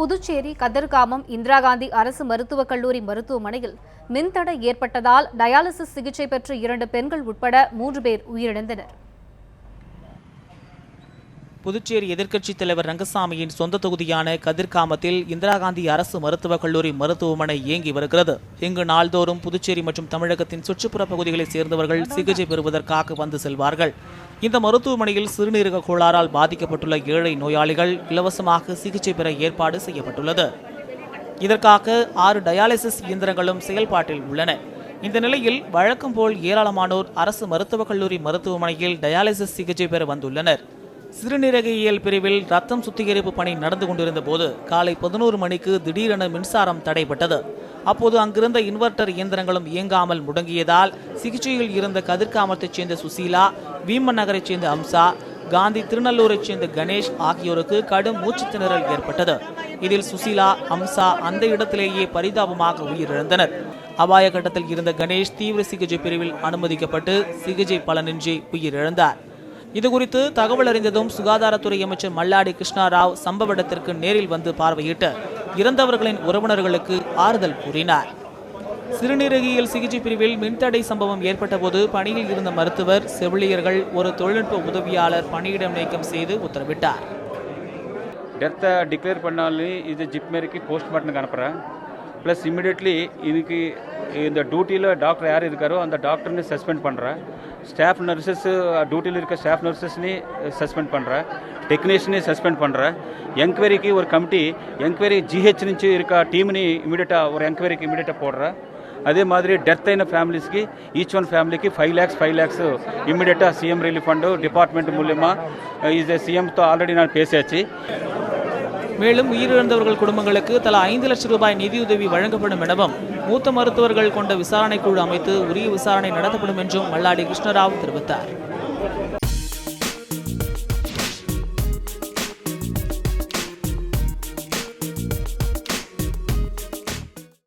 புதுச்சேரி கதிர்காமம் இந்திரா காந்தி அரசு மருத்துவக் கல்லூரி மருத்துவமனையில் மின்தடை ஏற்பட்டதால் டயாலிசிஸ் சிகிச்சை பெற்ற இரண்டு பெண்கள் உட்பட மூன்று பேர் உயிரிழந்தனர். புதுச்சேரி எதிர்க்கட்சித் தலைவர் ரங்கசாமியின் சொந்த தொகுதியான கதிர்காமத்தில் இந்திரா காந்தி அரசு மருத்துவக் கல்லூரி மருத்துவமனை இயங்கி வருகிறது. இங்கு நாள்தோறும் புதுச்சேரி மற்றும் தமிழகத்தின் சுற்றுப்புற பகுதிகளைச் சேர்ந்தவர்கள் சிகிச்சை பெறுவதற்காக வந்து செல்வார்கள். இந்த மருத்துவமனையில் சிறுநீரக கோளாறால் பாதிக்கப்பட்டுள்ள ஏழை நோயாளிகள் இலவசமாக சிகிச்சை பெற ஏற்பாடு செய்யப்பட்டுள்ளது. இதற்காக ஆறு டயாலிசிஸ் இயந்திரங்களும் செயல்பாட்டில் உள்ளன. இந்த நிலையில் வழக்கம் போல் ஏராளமானோர் அரசு மருத்துவக் கல்லூரி மருத்துவமனையில் டயாலிசிஸ் சிகிச்சை பெற வந்துள்ளனர். சிறுநீரகியல் பிரிவில் ரத்தம் சுத்திகரிப்பு பணி நடந்து கொண்டிருந்த போது காலை பதினோரு மணிக்கு திடீரென மின்சாரம் தடைப்பட்டது அப்போது அங்கிருந்த இன்வெர்ட்டர் இயந்திரங்களும் இயங்காமல் முடங்கியதால் சிகிச்சையில் இருந்த கதிர்காமத்தைச் சேர்ந்த சுசீலா வீமன் நகரைச் சேர்ந்த அம்சா காந்தி திருநல்லூரைச் சேர்ந்த கணேஷ் ஆகியோருக்கு கடும் மூச்சு திணறல் ஏற்பட்டது. இதில் சுசீலா அம்சா அந்த இடத்திலேயே பரிதாபமாக உயிரிழந்தனர். அபாய கட்டத்தில் இருந்த கணேஷ் தீவிர சிகிச்சை பிரிவில் அனுமதிக்கப்பட்டு சிகிச்சை பலனின்றி உயிரிழந்தார். இது குறித்து தகவல் அறிந்ததும் சுகாதாரத்துறை அமைச்சர் மல்லாடி கிருஷ்ணாராவ் சம்பவ இடத்திற்கு நேரில் வந்து பார்வையிட்டு இறந்தவர்களின் உறவினர்களுக்கு ஆறுதல் கூறினார். சிறுநீரகியல் சிகிச்சை பிரிவில் மின்தடை சம்பவம் ஏற்பட்டபோது பணியில் இருந்த மருத்துவர் செவிலியர்கள் ஒரு தொழில்நுட்ப உதவியாளர் பணியிடம் நீக்கம் செய்து உத்தரவிட்டார். டெத்தை டிக்ளேர் பண்ணாலே இது ஜிப்மேரிக்கு போஸ்ட்மார்ட்டனுக்கு அனுப்புகிறேன் ப்ளஸ் இமிடியட்லி இதுக்கு இந்த டியூட்டியில் டாக்டர் யார் இருக்காரோ அந்த டாக்டர்னு சஸ்பெண்ட் பண்ணுறேன் ஸ்டாஃப் நர்சஸ் டியூட்டியில் இருக்க ஸ்டாஃப் நர்சஸ்னே సస్పెండ్ பண்ணுறேன் టెక్నీషియన్ని సస్పెండ్ பண்ணுறேன் ఎంక్వైరీకి ఒక కమిటీ ఎంక్వైరీ జీహెచ్ నుంచి ఇరుక టీమ్ని ఇమీడియటాக ஒரு ఎంక్వైరీకి ఇమీడియటాக போடுறேன் அதே மாதிரி டெத் అయిన ఫ్యామిలీస్కి ఈచ్ వన్ ఫ్యామిలీకి ఫైవ్ ల్యాక్స్ ఫైవ్ ల్యాక్స్ ఇమ్మీడియట్గా సీఎం రిలీఫ్ ఫండ్ డిపార్ట్మెంట్ మూల్యమా ఈజ్ సీఎంతో ఆల్రెడీ నేను పేసేచ్చి மேலும் உயிரிழந்தவர்கள் குடும்பங்களுக்கு தலா ஐந்து லட்சம் ரூபாய் நிதியுதவி வழங்கப்படும் எனவும் மூத்த மருத்துவர்கள் கொண்ட விசாரணை குழு அமைத்து உரிய விசாரணை நடத்தப்படும் என்றும் மல்லாடி கிருஷ்ணராவ் தெரிவித்தார்.